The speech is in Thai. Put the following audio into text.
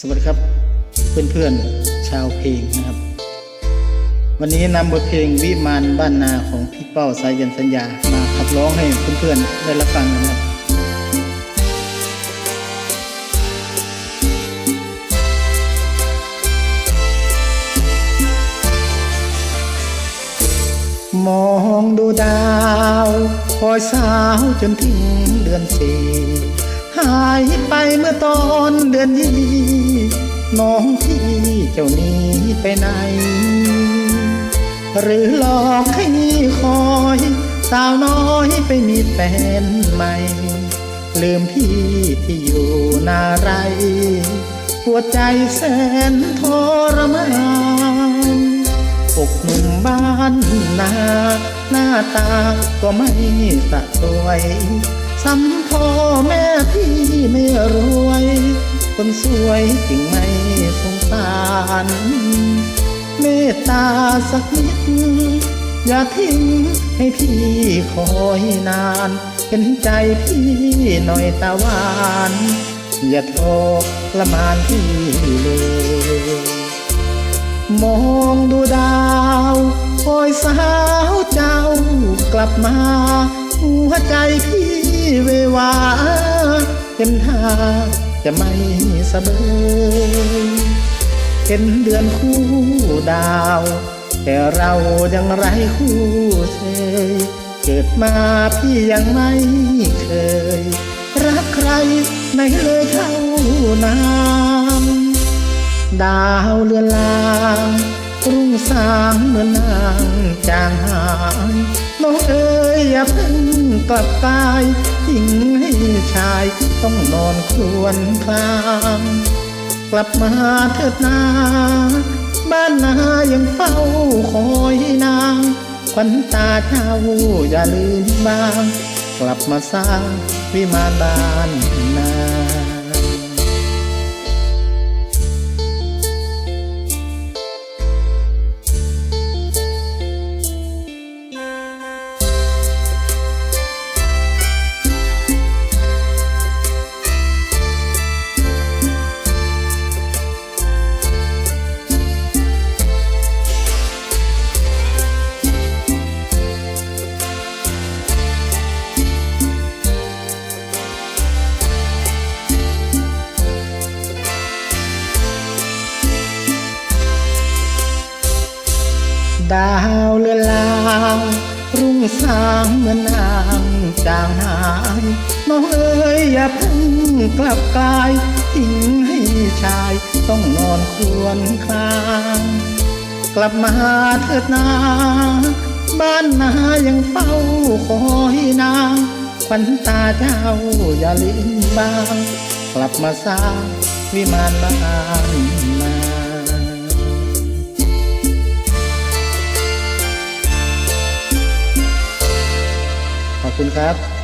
สวัสดีครับเพื่อนๆชาวเพลงนะครับ วันนี้นำบทเพลงวิมานบ้านนาของพี่เป้าสายันสัญญามาขับร้องให้เพื่อนๆได้รับฟังนะครับมองดูดาว คอยสาวจนถึงเดือนสี่ หายไปเมื่อตอนเดือนยี่น้องพี่เจ้านี้ไปไหน หรือหลอกให้คอย สาวน้อยไปมีแฟนใหม่ ลืมพี่ที่อยู่นาไรหัวใจแสนทรมานอกหนุ่มบ้านนา หน้าตาก็ไม่สะสวย ซ้ำพ่อแม่พี่ไม่รวย คนสวยจริงไม่สงสาร เมตตาสักนิด อย่าทิ้งให้พี่คอยนาน เห็นใจพี่หน่อยตาหวาน อย่าโทษละมานพี่เลยมองดูดาวคอยสาวเจ้ากลับมา หัวใจพี่ เววาเห็นท่าจะไม่สะเบยเห็นเดือนคู่ดาว แต่เรายังไรคู่เชยเกิดมาพี่ยังไม่เคย รักใครไม่เลยเท่านางดาวเรือนลางรุ่งสางเหมือนนางจางหายน้องเอ๋ยอย่าเพิ่ง กลับตายหญิงให้ชายต้องนอนครวนคลางกลับมาเถิดนา บ้านนายังเฝ้าคอยนางขวัญตาเจ้าอย่าลืมบ้าง กลับมาสร้างวิมานบ้านนา ดาวเลือนลางรุ่งสางเหมือนนางจางหายน้องเอ๋ยอย่าเพิ่งกลับกายทิ้งให้ชายต้องนอนครวนคลางกลับมาเถิดนา บ้านนายังเฝ้าคอยนางขวัญตาเจ้าอย่าลืมบาง กลับมาสร้างวิมานบ้านนา คุณครับ